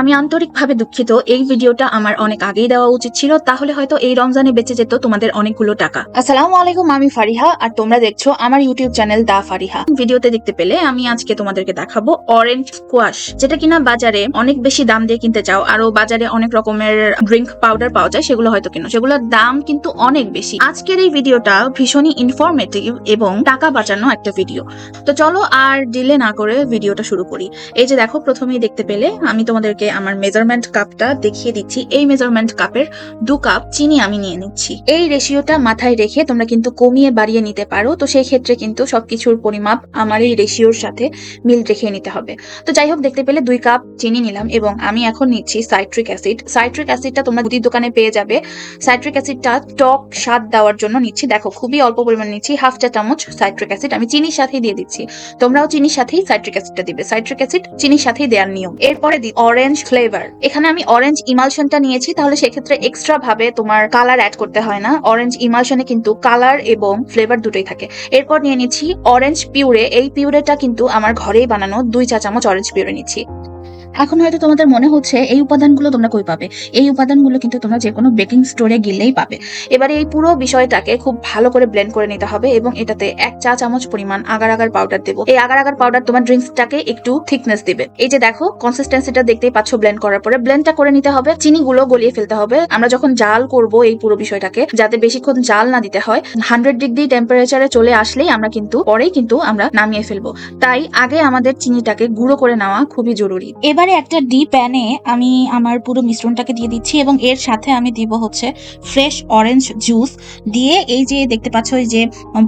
আমি আন্তরিকভাবে দুঃখিত এই ভিডিওটা আমার অনেক আগেই দেওয়া উচিত ছিল তাহলে হয়তো এই রমজানে বেঁচে যেত তোমাদের অনেকগুলো টাকা। আসসালামু আলাইকুম আমি ফারিহা আর তোমরা দেখছ আমার ইউটিউব চ্যানেল দা ফারিহা। ভিডিওতে দেখতে পেলে আমি আজকে তোমাদেরকে দেখাবো অরেঞ্জ স্কোয়াশ যেটা কিনা বাজারে অনেক বেশি দাম দিয়ে কিনতে চাও আরও বাজারে অনেক রকমের ড্রিঙ্ক পাউডার পাওয়া যায় সেগুলো হয়তো কিনো। সেগুলোর দাম কিন্তু অনেক বেশি। আজকের এই ভিডিওটা ভীষণই ইনফরমেটিভ এবং টাকা বাঁচানো একটা ভিডিও তো চলো আর ডিলে না করে ভিডিওটা শুরু করি। এই যে দেখো প্রথমেই দেখতে পেলে আমি তোমাদেরকে আমার মেজারমেন্ট কাপটা দেখিয়ে দিচ্ছি। এই মেজারমেন্ট কাপের দু কাপ চিনি আমি নিয়ে নিচ্ছি। এই রেশিওটা মাথায় রেখে তোমরা কিন্তু কমিয়ে বাড়িয়ে নিতে পারো। তো সেই ক্ষেত্রে কিন্তু সবকিছুর পরিমাপ আমার এই রেশিওর সাথে মিল রেখে নিতে হবে। তো যাই হোক, দেখতে পেলে দুই কাপ চিনি নিলাম এবং আমি এখন নিচ্ছি সাইট্রিক অ্যাসিড সাইট্রিক অ্যাসিডটা তোমরা মুদির দোকানে পেয়ে যাবে। সাইট্রিক অ্যাসিডটা টক স্বাদ দেওয়ার জন্য নিচ্ছি। দেখো, খুবই অল্প পরিমাণ নিচ্ছি হাফ চা চামচ সাইট্রিক অ্যাসিড আমি চিনির সাথেই দিয়ে দিচ্ছি। তোমরাও চিনির সাথেই সাইট্রিক অ্যাসিডটা দিবে। সাইট্রিক অ্যাসিড চিনির সাথেই দেওয়ার নিয়ম। এরপরে দিই অরেঞ্জ ফ্লেভার এখানে আমি অরেঞ্জ ইমালশনটা নিয়েছি, তাহলে সেক্ষেত্রে এক্সট্রা ভাবে তোমার কালার অ্যাড করতে হয় না। অরেঞ্জ ইমালশনে কিন্তু কালার এবং ফ্লেভার দুটোই থাকে। এরপর নিয়ে নিচ্ছি অরেঞ্জ পিউরে এই পিউরেটা কিন্তু আমার ঘরেই বানানো। দুই চা চামচ অরেঞ্জ পিউরে নিচ্ছি। এখন হয়তো তোমাদের মনে হচ্ছে, এই উপাদানগুলো তোমরা কই পাবে? এই উপাদানগুলো কিন্তু তোমরা যে কোনো বেকিং স্টোরে গেলেই পাবে। এবারে এই পুরো বিষয়টাকে খুব ভালো করে ব্লেন্ড করে নিতে হবে এবং এটাতে এক চা চামচ পরিমাণ আগার আগার পাউডার দেবো। এই আগার আগার পাউডার তোমার ড্রিঙ্কসটাকে একটু থিকনেস দিবে। এই যে দেখো কনসিস্টেন্সিটা দেখতেই পাচ্ছ ব্লেন্ড করার পরে। ব্লেন্ডটা করে নিতে হবে চিনি গুলো গলিয়ে ফেলতে হবে। আমরা যখন জাল করব এই পুরো বিষয়টাকে, যাতে বেশিক্ষণ জাল না দিতে হয় হান্ড্রেড ডিগ্রি টেম্পারেচারে চলে আসলেই আমরা কিন্তু, পরেই কিন্তু আমরা নামিয়ে ফেলব। তাই আগে আমাদের চিনিটাকে গুঁড়ো করে নেওয়া খুবই জরুরি। এবারে একটা ডি প্যানে আমি আমার পুরো মিশ্রণটাকে দিয়ে দিচ্ছি এবং এর সাথে আমি দিব হচ্ছে ফ্রেশ অরেঞ্জ জুস দিয়ে এই যে দেখতে পাচ্ছ এই যে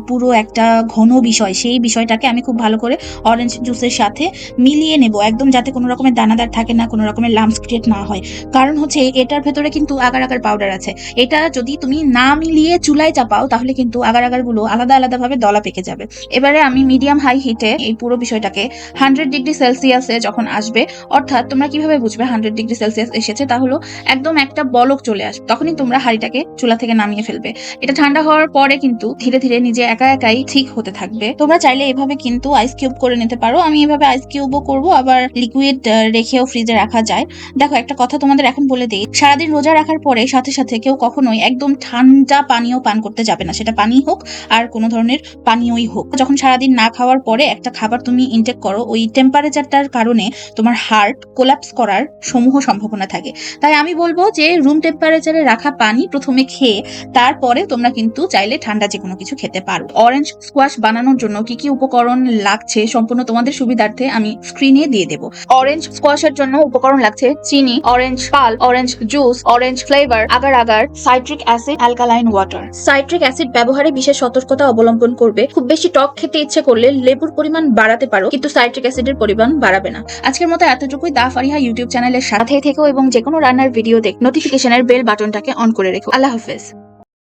পুরো একটা ঘন বিষয়, সেই বিষয়টাকে আমি খুব ভালো করে অরেঞ্জ জুসের সাথে মিলিয়ে নেব একদম যাতে কোনো রকমের দানাদার থাকে না, কোনো রকমের লাম্পস ক্রিয়েট না হয়। কারণ হচ্ছে এটার ভেতরে কিন্তু আগার আগার পাউডার আছে। এটা যদি তুমি না মিলিয়ে চুলায় চাপাও তাহলে কিন্তু আগার আগারগুলো আলাদা আলাদা ভাবে দলা পেকে যাবে। এবারে আমি মিডিয়াম হাই হিটে এই পুরো বিষয়টাকে হান্ড্রেড ডিগ্রি সেলসিয়াসে যখন আসবে অর্থাৎ তোমরা কীভাবে বুঝবে হান্ড্রেড ডিগ্রি সেলসিয়াস এসেছে? তা হলো একদম একটা বলক চলে আসবে তখনই তোমরা হাঁড়িটাকে চুলা থেকে নামিয়ে ফেলবে। এটা ঠান্ডা হওয়ার পরে কিন্তু ধীরে ধীরে নিজে একা একাই ঠিক হতে থাকবে। তোমরা চাইলে এভাবে কিন্তু আইস কিউব করে নিতে পারো। আমি এভাবে আইস কিউবও করব, আবার লিকুইড রেখেও ফ্রিজে রাখা যায়। দেখো, একটা কথা তোমাদের এখন বলে দিই, সারাদিন রোজা রাখার পরে সাথে সাথে কেউ কখনোই একদম ঠান্ডা পানীয় পান করতে যাবে না। সেটা পানি হোক আর কোনো ধরনের পানীয়ই হোক। যখন সারাদিন না খাওয়ার পরে একটা খাবার তুমি ইনটেক করো, ওই টেম্পারেচারটার কারণে তোমার হার্ট কোলাপস করার সমূহ সম্ভাবনা থাকে। তাই আমি বলব যে রুম টেম্পারেচারে রাখা পানি প্রথমে খেয়ে, তারপরে তোমরা কিন্তু চাইলে ঠান্ডা যে কোনো কিছু খেতে পারো। অরেঞ্জ স্কোয়াশ বানানোর জন্য কি কি উপকরণ লাগছে সম্পূর্ণ তোমাদের সুবিধার্থে আমি স্ক্রিনে দিয়ে দেবো। অরেঞ্জ স্কোয়াশের জন্য উপকরণ লাগছে চিনি orange peel orange juice orange flavour agar agar citric acid alkaline water citric acid ব্যবহারে বিশেষ সতর্কতা অবলম্বন করবে। খুব বেশি টক খেতে ইচ্ছে করলে লেবুর পরিমাণ বাড়াতে পারো, কিন্তু সাইট্রিক অ্যাসিডের পরিমাণ বাড়াবে না। আজকের মতো এতটুকুই দা ফারিহা ইউটিউব চ্যানেলের সাথে থেকো এবং যে কোনো রান্নার ভিডিও দেখ নোটিফিকেশনের বেল বাটনটাকে অন করে রেখো। আল্লাহ হাফেজ।